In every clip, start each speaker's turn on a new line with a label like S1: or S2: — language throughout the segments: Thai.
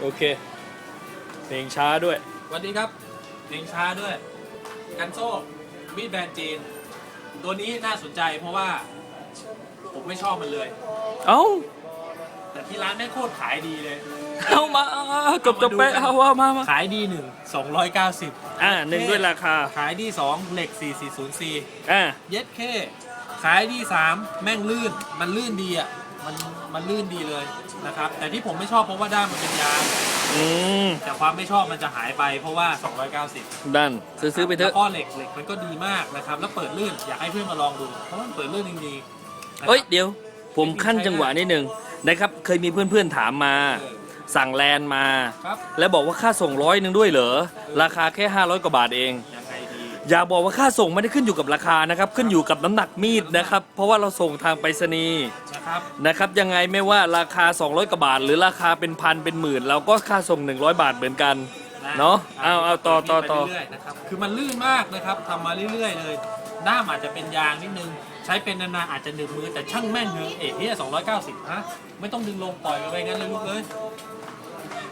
S1: โอเค เพลงช้าด้วย
S2: สวัสดีครับเพลงช้าด้วย กันโซ่มีดแบรนด์จีน ตัวนี้น่าสนใจเพราะว่าผมไม่ชอบมันเลย
S1: เอ้า
S2: แต่ที่ร้านแม่งโคตรขายดีเลย
S1: เอามาจบจบไปเอาว่ามามา
S2: ขายดีหนึ่งสองร้อยเก้าสิบ
S1: อ่าหนึ่งด้วยราคา
S2: ขายดีสองเหล็กสี่สี่ศูนย์สี่
S1: อ่า
S2: เย็ดเคขายดีสามแม่งลื่น มันลื่นดีอะ มันมันลื่นดีเลยนะครับ แต่ที่ผมไม่ชอบเพราะว่าด้ามมันเป็นยาง
S1: อืม
S2: แต่ความไม่ชอบมันจะหายไปเพราะว่า 290
S1: ดันซื้อซื้อไปเถ
S2: แล้
S1: อะ
S2: วก็เหล็กเหล็กมันก็ดีมากนะครับ แล้วเปิดลื่นอยากให้เพื่อนมาลองดู เพราะว่ามันเปิดลื่นจริงๆนะครับ
S1: เอ้ยเดี๋ยว ผมขั้นจังหวะนิดนึงนะครับ เคยมีเพื่อนๆถามมา
S2: เออ
S1: สั่งแลนด์มา
S2: ครับ
S1: แล้วบอกว่าค่าส่งร้อยหนึ่งด้วยเหรอ ราคาแค่ 500 กว่าบาทเอง
S2: ยังไงดี
S1: อย่าบอกว่าค่าส่งไม่ได้ขึ้นอยู่กับราคานะครับ ขึ้นอยู่กับน้ำหนักมีดนะครับ เพราะว่าเราส่งทางไปรษณีย์
S2: นะครับ
S1: นะครับ ยังไงไม่ว่าราคา 200กว่าบาท หรือราคาเป็นพันเป็นหมื่นเราก็ค่าส่ง 100 บาทเหมือนกัน เนาะเอาเอาต่อต่อต่อ
S2: ไปเรื่ยๆนะครับคือมันลื่นมากนะครับทำมาเรื่อยๆเลยด้ามอาจจะเป็นยางนิดนึง ใช้เป็นนานๆอาจจะหนึบมือแต่ช่างแม่งเถอะเอกเนี่ย290ฮะไม่ต้องดึงลงปล่อยไปไว้งั้นเลยลูกเอ้ย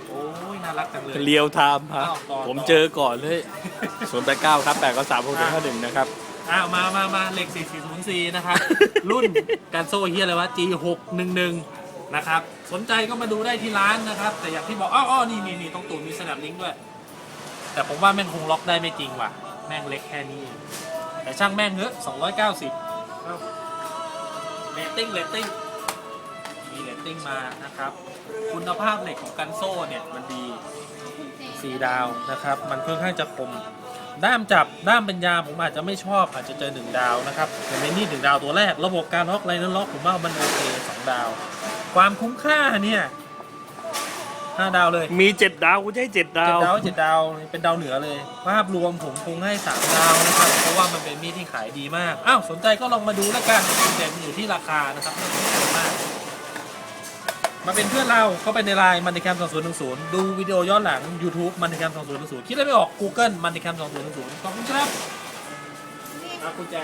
S2: โอ้ยน่า รักจังเลย
S1: เรียวไทม์ฮะ
S2: อ้าวต่อ
S1: ผม
S2: ต่อ
S1: เจอก่อนเลยศูนย์แปดเก้าครับแปดก็สามหกห้าหนึ่งนะครับ
S2: อ้าวมามามาเหล็ก4404นะครับ รุ่นการโซ่เฮียอะไรวะ G611 นะครับ สนใจก็มาดูได้ที่ร้านนะครับ แต่อย่างที่บอกอ้ออ้อนี่นี่นี่ต้องตูนมีสนับลิงก์ด้วย แต่ผมว่าแม่งคงล็อกได้ไม่จริงว่ะ แม่งเล็กแค่นี้เองแต่ช่างแม่งเถอะ290เรตติ้งเรตติ้ง มีเรตติ้งมานะครับ คุณภาพเหล็กของกันโซ่เนี่ย มันดีสี่ดาวนะครับ มันค่อนข้างจะคม ด้ามจับด้ามเป็นยางผมอาจจะไม่ชอบอาจจะเจอหนึ่งดาวนะครับแต่ในนี่หนึ่งดาวตัวแรก ระบบการล็อกอะไรนั้นล็อกผมว่ามันโอเคสองดาว ความคุ้มค่าเนี่ยห้าดาวเลย
S1: มีเจ็ดดาวกูจะให้เจ็ดดา
S2: เจ็ด
S1: ว
S2: ดาวเจ็ดดาวเป็นดาวเหนือเลย ภาพรวมผมคงให้สามดาวนะครับ เพราะว่ามันเป็นมีดที่ขายดีมาก อ้าว สนใจก็ลองมาดูแล้วกันเด่นอยู่ที่ราคานะครับไม่ต้องแพงมาก มาเป็นเพื่อนเราเข้าไปในไลน์มันในแคม2010 ดูวิดีโอย้อนหลัง YouTube มันในแคม2010 คิดอะไรไม่ออก Google มันในแคม2010 ขอบคุณครับอะกุญแจ